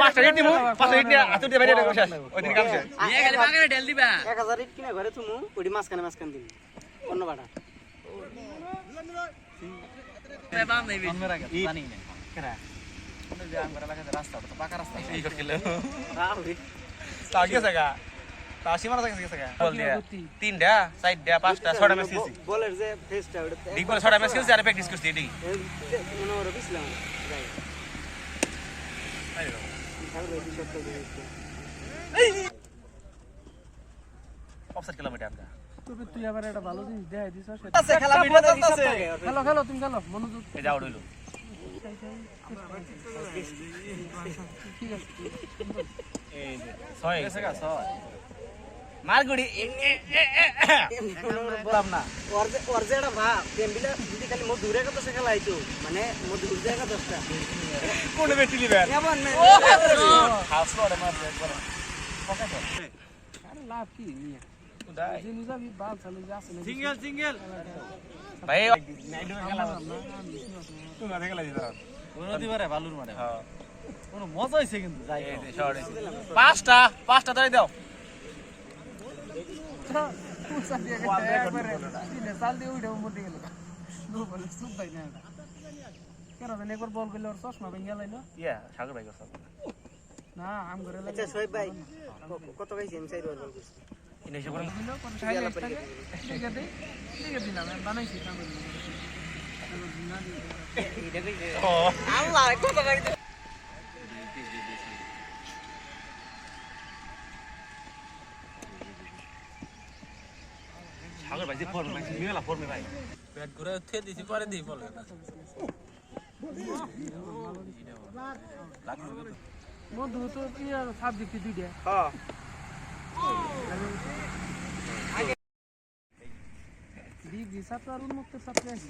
পাঁচটা হিট নিবো পাঁচটা হিট নিয়ে আতুর দিয়ে বাইরে রেখে শেষ ওই দিন কাম শেষ। এক হাজার ইট কিনে ঘরে তুমি ওটি মাঝখানে মাঝখানে দিন অন্য বাটা জানি না কেনা ওই যে আমার রাস্তা তো পাকা রাস্তা। এই করছিল তা গেছে গা। তা সীমানা থেকে গেছে গা। বল দিয়া। তিনটা চারটা পাঁচটা ছয়টা ম্যাচ খেলছি। বলের যে ফেসটা ওটা বলে ম্যাচ খেলছি আর প্র্যাকটিস করছি এটাই অফসাইড কিলোমিটার আমরা তুই আবার একটা ভালো জিনিস দেখাই দিছ আছে খেলা ভিডিও চলতেছে খেলো খেলো তুমি খেলো মনোযোগ। এই যাও রইল ঠিক আছে। এই যে ছয় গেছে গা ছয়। মারগুড়ি বললাম না ওর যে ওর যে একটা ভাব টেম্বিলা যদি খালি মোর দূরে কথা সে খেলা আইতো মানে মোর দূর জায়গা দশটা কোন বেটি লিবেন এমন না মারবে একবার আরে লাভ কি নিয়ে কোথায় যে নিজাবি বাল চালু যে আছে সিঙ্গেল সিঙ্গেল ভাই নাইডু খেলা তুমি খেলা দিতে কোন দিবারে বালুর মারে হ্যাঁ কোন মজা হইছে কিন্তু যাই পাঁচটা পাঁচটা ধরে দাও সাল দিয়ে উঠে মধ্যে গেল বলে সুপ ভাই না এটা কেন জানি একবার বল করলে ওর চশমা ভেঙে লাইলো ইয়া সাগর ভাই কথা না আম করে আচ্ছা সোহেব ভাই কত খাইছি আমি চাই রোল করছি ইনে হিসাব করে দিল কোন দিলাম আমি বানাইছি ও আল্লাহ কত খাইছি সাগর ভাই যে ফর্ম ভাই মিলা ফর্মে ভাই। পেট ঘুরে থে দিছি পরে দিই বলে। মধু তো ইয়া দিকে দুইটা? হ্যাঁ ডিগ্রি ছাত্র আর উন্মুক্ত ছাত্র আছি।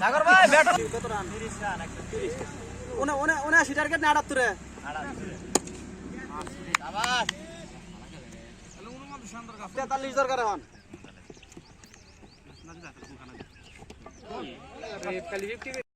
সাগর ভাই ব্যাট। কত রান ওনা ওনা ওনা আশি টার্গেট না আটাত্তরে? তেতাল্লিশ দরকার এখন ফিফটি